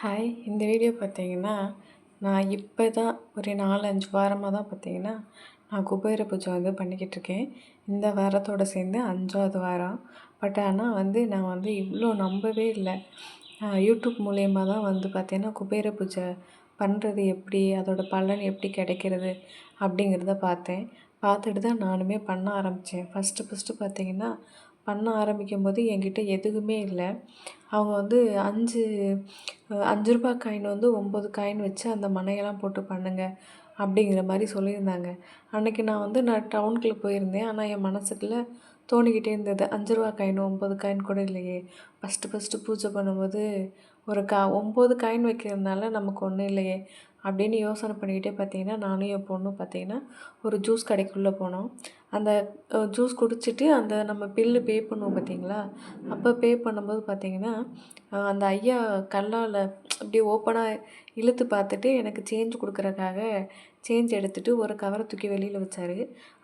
Hi இந்த video பார்த்தீங்கன்னா நான் இப்போ தான் ஒரு நாலஞ்சு வாரமாக தான் பார்த்தீங்கன்னா நான் குபேர பூஜை வந்து பண்ணிக்கிட்டு இருக்கேன். இந்த வாரத்தோடு சேர்ந்து அஞ்சாவது வாரம். பட் ஆனால் வந்து நான் வந்து இவ்வளோ நம்பவே இல்லை. யூடியூப் மூலயமா தான் வந்து பார்த்தீங்கன்னா குபேர பூஜை பண்ணுறது எப்படி அதோட பலன் எப்படி கிடைக்கிறது அப்படிங்கிறத பார்த்தேன். பார்த்துட்டு தான் நானுமே பண்ண ஆரம்பித்தேன் ஃபஸ்ட்டு ஃபஸ்ட்டு பார்த்தீங்கன்னா பண்ண ஆரம்பிக்கும் போது என்கிட்ட எதுவுமே இல்லை. அவங்க வந்து அஞ்சு அஞ்சு ரூபா காயின் வந்து ஒம்பது காயின் வச்சு அந்த மனையெல்லாம் போட்டு பண்ணுங்க அப்படிங்கிற மாதிரி சொல்லியிருந்தாங்க. அன்றைக்கி நான் வந்து நான் டவுனுக்குள்ளே போயிருந்தேன். ஆனால் என் மனசுக்குள்ளே தோணிக்கிட்டே இருந்தது. அஞ்சு ரூபா காயின் ஒம்பது காயின் கூட இல்லையே. ஃபஸ்ட்டு ஃபஸ்ட்டு பூஜை பண்ணும்போது ஒரு கா ஒம்பது காயின் வைக்கிறதுனால நமக்கு ஒன்றும் இல்லையே. அப்படின்னு யோசனை பண்ணிக்கிட்டே பார்த்தீங்கன்னா நானும் என் பொண்ணும் பார்த்தீங்கன்னா ஒரு ஜூஸ் கடைக்குள்ளே போனோம். அந்த ஜூஸ் குடிச்சிட்டு அந்த நம்ம பில்லு பே பண்ணுவோம் பார்த்தீங்களா? அப்போ பே பண்ணும்போது பார்த்தீங்கன்னா அந்த ஐயா கல்லால் அப்படியே ஓப்பனாக இழுத்து பார்த்துட்டு எனக்கு சேஞ்ச் கொடுக்குறக்காக சேஞ்ச் எடுத்துகிட்டு ஒரு கவரை தூக்கி வெளியில் வச்சார்.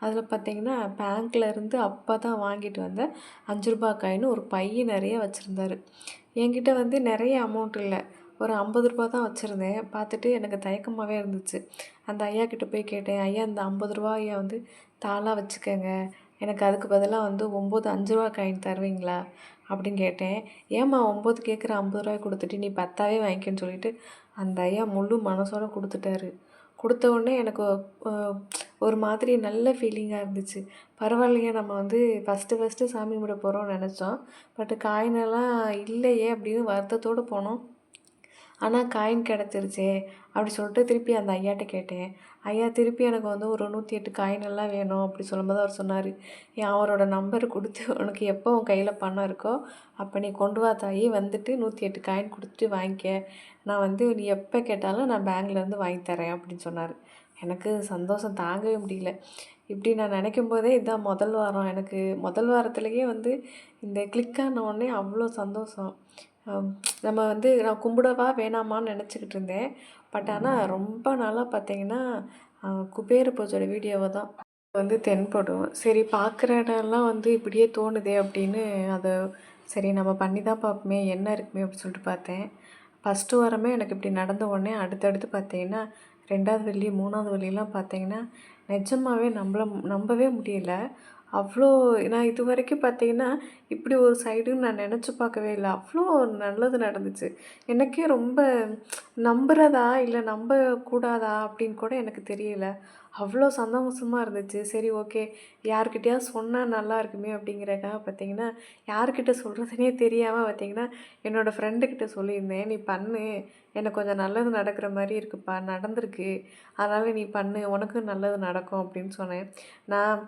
அதில் பார்த்தீங்கன்னா பேங்க்லேருந்து அப்போ தான் வாங்கிட்டு வந்த அஞ்சு ரூபா காயின்னு ஒரு பையன் நிறைய வச்சுருந்தாரு. என்கிட்ட வந்து நிறைய அமௌண்ட் இல்லை. ஒரு ஐம்பது ரூபா தான் வச்சுருந்தேன். பார்த்துட்டு எனக்கு தயக்கமாகவே இருந்துச்சு. அந்த ஐயா கிட்டே போய் கேட்டேன் ஐயா இந்த ஐம்பது ரூபாயை வந்து தாளாக வச்சுக்கோங்க. எனக்கு அதுக்கு பதிலாக வந்து ஒம்பது அஞ்சு ரூபா காயின் தருவீங்களா? அப்படின்னு கேட்டேன். ஏம்மா ஒம்பது கேட்குற ஐம்பது ரூபாய் கொடுத்துட்டு நீ பத்தாவே வாங்கிக்கன்னு சொல்லிட்டு அந்த ஐயா முழு மனசோட கொடுத்துட்டாரு. கொடுத்த உடனே எனக்கு ஒரு மாதிரி நல்ல ஃபீலிங்காக இருந்துச்சு. பரவாயில்லையே நம்ம வந்து ஃபஸ்ட்டு ஃபஸ்ட்டு சாமி கும்பிட போகிறோம்னு நினச்சோம். பட் காயினெல்லாம் இல்லையே அப்படின்னு வருத்தத்தோடு போனோம். ஆனால் காயின் கிடச்சிருச்சே அப்படி சொல்லிட்டு திருப்பி அந்த ஐயாட்ட கேட்டேன். ஐயா திருப்பி எனக்கு வந்து ஒரு நூற்றி எட்டு காயின் எல்லாம் வேணும் அப்படி சொல்லும்போது அவர் சொன்னார் ஏன் அவரோட நம்பர் கொடுத்து உனக்கு எப்போ உன் கையில் பணம் இருக்கோ அப்போ நீ கொண்டு வா தாயி வந்துட்டு நூற்றி எட்டு காயின் கொடுத்துட்டு வாங்கிக்க. நான் வந்து நீ எப்போ கேட்டாலும் நான் பேங்க்லேருந்து வாங்கி தரேன் அப்படின்னு சொன்னார். எனக்கு சந்தோஷம் தாங்கவே முடியல. இப்படி நான் நினைக்கும் போதே இதுதான் முதல் வாரம். எனக்கு முதல் வாரத்துலேயே வந்து இந்த கிளிக் ஆன உடனே அவ்வளோ சந்தோஷம். நம்ம வந்து நான் கும்பிடவா வேணாமான்னு நினச்சிக்கிட்டு இருந்தேன். பட் ஆனால் ரொம்ப நாளாக பார்த்தீங்கன்னா குபேர பூஜோட வீடியோவை தான் வந்து தென்படும். சரி பார்க்குற இடம்லாம் வந்து இப்படியே தோணுதே அப்படின்னு அதை சரி நம்ம பண்ணி தான் பார்ப்போமே என்ன இருக்குமே அப்படின்னு சொல்லிட்டு பார்த்தேன் ஃபஸ்ட்டு வாரமே எனக்கு இப்படி நடந்த உடனே அடுத்தடுத்து பார்த்தீங்கன்னா ரெண்டாவது வழி மூணாவது வழியெலாம் பார்த்தீங்கன்னா நிஜமாகவே நம்மள நம்பவே முடியல. அவ்வளோ நான் இது வரைக்கும் பார்த்தீங்கன்னா இப்படி ஒரு சைடுன்னு நான் நினச்சி பார்க்கவே இல்லை. அவ்வளோ நல்லது நடந்துச்சு. எனக்கே ரொம்ப நம்புறதா இல்லை நம்பக்கூடாதா அப்படின்னு கூட எனக்கு தெரியல. அவ்வளோ சந்தோஷமாக இருந்துச்சு. சரி ஓகே. யார்கிட்டயா சொன்னால் நல்லா இருக்குமே அப்படிங்கிறக்காக பார்த்தீங்கன்னா யார்கிட்ட சொல்கிறதுனே தெரியாமல் பார்த்தீங்கன்னா என்னோடய ஃப்ரெண்டுக்கிட்ட சொல்லியிருந்தேன். நீ பண்ணு. எனக்கு கொஞ்சம் நல்லது நடக்கிற மாதிரி இருக்குப்பா. நடந்திருக்கு. அதனால் நீ பண்ணு. உனக்கும் நல்லது நடக்கும். அப்படின்னு சொன்னேன். நான்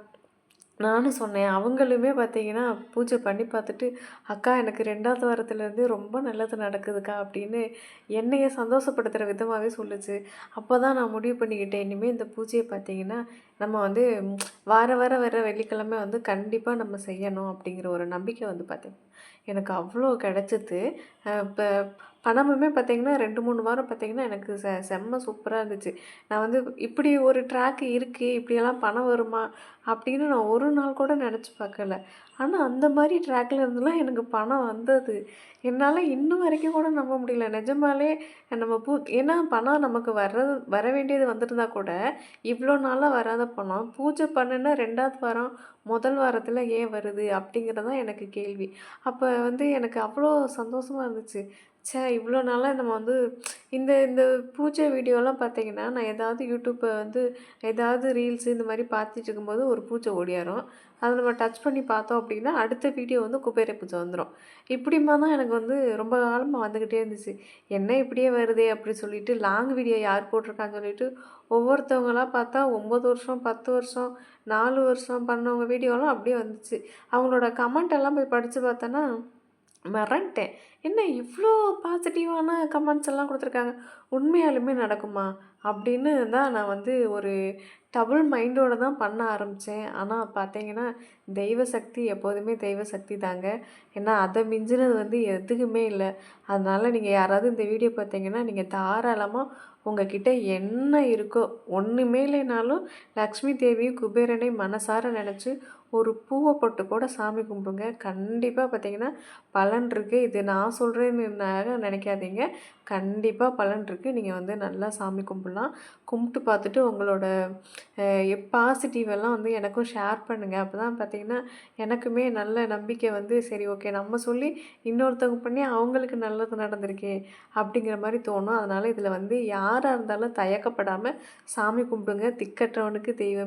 நானும் சொன்னேன். அவங்களுமே பார்த்தீங்கன்னா பூஜை பண்ணி பார்த்துட்டு அக்கா எனக்கு ரெண்டாவது வாரத்துலேருந்து ரொம்ப நல்லது நடக்குதுக்கா அப்படின்னு என்னையை சந்தோஷப்படுத்துகிற விதமாகவே சொல்லுச்சு. அப்போ தான் நான் முடிவு பண்ணிக்கிட்டேன். இனிமேல் இந்த பூஜையை பார்த்தீங்கன்னா நம்ம வந்து வார வார வர வெள்ளிக்கிழமை வந்து கண்டிப்பாக நம்ம செய்யணும் அப்படிங்கிற ஒரு நம்பிக்கை வந்து பார்த்தீங்கன்னா எனக்கு அவ்வளோ கிடச்சிது. இப்போ பணமுமே பார்த்திங்கன்னா ரெண்டு மூணு வாரம் பார்த்திங்கன்னா எனக்கு செ செம்ம சூப்பராக இருந்துச்சு. நான் வந்து இப்படி ஒரு ட்ராக் இருக்குது இப்படியெல்லாம் பணம் வருமா அப்படின்னு நான் ஒரு நாள் கூட நினச்சி பார்க்கல. ஆனால் அந்த மாதிரி ட்ராக்ல இருந்துலாம் எனக்கு பணம் வந்தது. என்னால் இன்னும் வரைக்கும் கூட நம்ப முடியல. நிஜமாலே நம்ம பூ ஏன்னா பணம் நமக்கு வர்றது வர வேண்டியது வந்திருந்தா கூட இவ்வளோ நாளாக வராத பணம் பூஜை பண்ணுன்னா ரெண்டாவது வாரம் முதல் வாரத்தில் ஏன் வருது அப்படிங்கிறது தான் எனக்கு கேள்வி. அப்போ வந்து எனக்கு அவ்வளோ சந்தோஷமாக இருந்துச்சு. ச்சே இவ்வளோ நாளாக நம்ம வந்து இந்த இந்த பூஜை வீடியோலாம் பார்த்தீங்கன்னா நான் ஏதாவது யூடியூப்பை வந்து ஏதாவது ரீல்ஸு இந்த மாதிரி பார்த்துட்டு இருக்கும்போது ஒரு பூஜை ஓடியாரும். அதை நம்ம டச் பண்ணி பார்த்தோம் அப்படின்னா அடுத்த வீடியோ வந்து குபேர பூஜை வந்துடும் இப்படிமா தான் எனக்கு வந்து ரொம்ப காலமாக வந்துக்கிட்டே இருந்துச்சு. என்ன இப்படியே வருதே அப்படி சொல்லிட்டு லாங் வீடியோ யார் போட்டிருக்கான்னு சொல்லிட்டு ஒவ்வொருத்தவங்களாம் பார்த்தா ஒம்பது வருஷம் பத்து வருஷம் நாலு வருஷம் பண்ணவங்க வீடியோலாம் அப்படியே வந்துச்சு. அவங்களோட கமெண்ட் எல்லாம் போய் படித்து பார்த்தோன்னா மறந்துட்டேன். என்ன இவ்வளோ பாசிட்டிவான கமெண்ட்ஸ் எல்லாம் கொடுத்துருக்காங்க? உண்மையாலுமே நடக்குமா? அப்படின்னு தான் நான் வந்து ஒரு டபுள் மைண்டோடு தான் பண்ண ஆரம்பித்தேன் ஆனால் பார்த்தீங்கன்னா தெய்வ சக்தி எப்போதுமே தெய்வ சக்தி தாங்க. ஏன்னா அதை மிஞ்சினது வந்து எதுக்குமே இல்லை. அதனால் நீங்கள் யாராவது இந்த வீடியோ பார்த்தீங்கன்னா நீங்கள் தாராளமாக உங்ககிட்ட என்ன இருக்கோ ஒன்றுமே இல்லைனாலும் லக்ஷ்மி தேவியும் குபேரனை மனசார நினச்சி ஒரு பூவை போட்டு கூட சாமி கும்பிடுங்க. கண்டிப்பாக பார்த்தீங்கன்னா பலன் இருக்குது இது நான் சொல்கிறேன்னு நினைக்காதீங்க. கண்டிப்பாக பலன் இருக்குது நீங்கள் வந்து நல்லா சாமி கும்பிட்லாம். கும்பிட்டு பார்த்துட்டு உங்களோட பாசிட்டிவ் எல்லாம் வந்து எனக்கும் ஷேர் பண்ணுங்கள் அப்போ தான் பார்த்தீங்கன்னா எனக்குமே நல்ல நம்பிக்கை வந்து சரி ஓகே நம்ம சொல்லி இன்னொருத்தவங்க பண்ணி அவங்களுக்கு நல்லது நடந்திருக்கே அப்படிங்கிற மாதிரி தோணும். அதனால் இதில் வந்து யாராக இருந்தாலும் தயக்கப்படாமல் சாமி கும்பிடுங்க. திக்கற்றவனுக்கு தெய்வமே.